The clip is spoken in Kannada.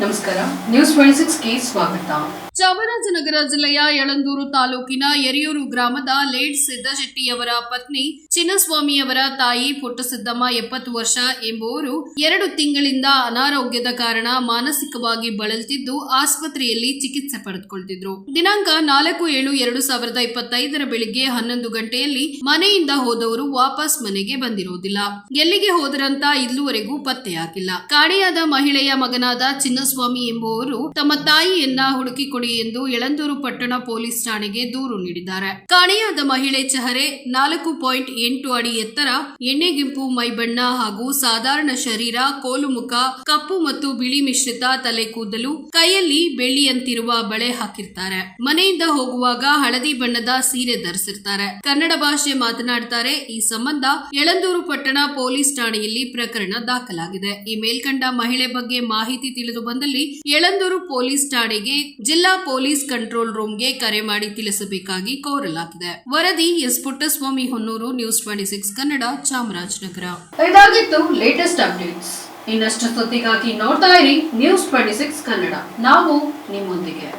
ನಮಸ್ಕಾರ ನ್ಯೂಸ್ ಟ್ವೆಂಟಿ ಸಿಕ್ಸ್ಗೆ ಸ್ವಾಗತ ಚಾಮರಾಜನಗರ ಜಿಲ್ಲೆಯ ಯಳಂದೂರು ತಾಲೂಕಿನ ಯರಿಯೂರು ಗ್ರಾಮದ ಲೇಡ್ ಸಿದ್ದಶೆಟ್ಟಿಯವರ ಪತ್ನಿ ಚಿನ್ನಸ್ವಾಮಿಯವರ ತಾಯಿ ಪುಟ್ಟಸಿದ್ದಮ್ಮ ಎಪ್ಪತ್ತು ವರ್ಷ ಎಂಬುವರು ಎರಡು ತಿಂಗಳಿಂದ ಅನಾರೋಗ್ಯದ ಕಾರಣ ಮಾನಸಿಕವಾಗಿ ಬಳಲ್ತಿದ್ದು ಆಸ್ಪತ್ರೆಯಲ್ಲಿ ಚಿಕಿತ್ಸೆ ಪಡೆದುಕೊಳ್ತಿದ್ರು. ದಿನಾಂಕ ನಾಲ್ಕು ಏಳು ಎರಡು ಸಾವಿರದ ಇಪ್ಪತ್ತೈದರ ಬೆಳಿಗ್ಗೆ ಹನ್ನೊಂದು ಗಂಟೆಯಲ್ಲಿ ಮನೆಯಿಂದ ಹೋದವರು ವಾಪಸ್ ಮನೆಗೆ ಬಂದಿರುವುದಿಲ್ಲ ಎಲ್ಲಿಗೆ ಹೋದರಂತ ಇಲ್ಲಿವರೆಗೂ ಪತ್ತೆಯಾಗಿಲ್ಲ. ಕಾಣೆಯಾದ ಮಹಿಳೆಯ ಮಗನಾದ ಚಿನ್ನಸ್ವಾಮಿ ಎಂಬುವರು ತಮ್ಮ ತಾಯಿಯನ್ನ ಹುಡುಕಿಕೊಡಿ ಎಂದು ಯಳಂದೂರು ಪಟ್ಟಣ ಪೊಲೀಸ್ ಠಾಣೆಗೆ ದೂರು ನೀಡಿದ್ದಾರೆ. ಕಾಣೆಯಾದ ಮಹಿಳೆ ಚಹರೆ ನಾಲ್ಕು ಪಾಯಿಂಟ್ ಎಂಟು ಅಡಿ ಎತ್ತರ ಎಣ್ಣೆಗೆಂಪು ಮೈಬಣ್ಣ ಹಾಗೂ ಸಾಧಾರಣ ಶರೀರ, ಕೋಲು ಮುಖ, ಕಪ್ಪು ಮತ್ತು ಬಿಳಿ ಮಿಶ್ರಿತ ತಲೆ ಕೂದಲು, ಕೈಯಲ್ಲಿ ಬೆಳ್ಳಿಯಂತಿರುವ ಬಳೆ ಹಾಕಿರ್ತಾರೆ. ಮನೆಯಿಂದ ಹೋಗುವಾಗ ಹಳದಿ ಬಣ್ಣದ ಸೀರೆ ಧರಿಸಿರ್ತಾರೆ. ಕನ್ನಡ ಭಾಷೆ ಮಾತನಾಡ್ತಾರೆ. ಈ ಸಂಬಂಧ ಯಳಂದೂರು ಪಟ್ಟಣ ಪೊಲೀಸ್ ಠಾಣೆಯಲ್ಲಿ ಪ್ರಕರಣ ದಾಖಲಾಗಿದೆ. ಈ ಮೇಲ್ಕಂಡ ಮಹಿಳೆ ಬಗ್ಗೆ ಮಾಹಿತಿ ತಿಳಿದು ಬಂದಲ್ಲಿ ಯಳಂದೂರು ಪೊಲೀಸ್ ಠಾಣೆಗೆ ಜಿಲ್ಲಾ ಪೊಲೀಸ್ ಕಂಟ್ರೋಲ್ ರೂಮ್ಗೆ ಕರೆ ಮಾಡಿ ತಿಳಿಸಬೇಕಾಗಿ ಕೋರಲಾಗಿದೆ. ವರದಿ S Puttaswamy Honnur, news twenty six Kannada, Chamarajanagar. ಇದಾಗಿತ್ತು ಲೇಟೆಸ್ಟ್ ಅಪ್ಡೇಟ್ಸ್ ಇನ್ನಷ್ಟು ಸುದ್ದಿಗಾಗಿ ನೋಡ್ತಾ ಇರಿ ನ್ಯೂಸ್ ಟ್ವೆಂಟಿ ಸಿಕ್ಸ್ ಕನ್ನಡ. ನಾವು ನಿಮ್ಮೊಂದಿಗೆ.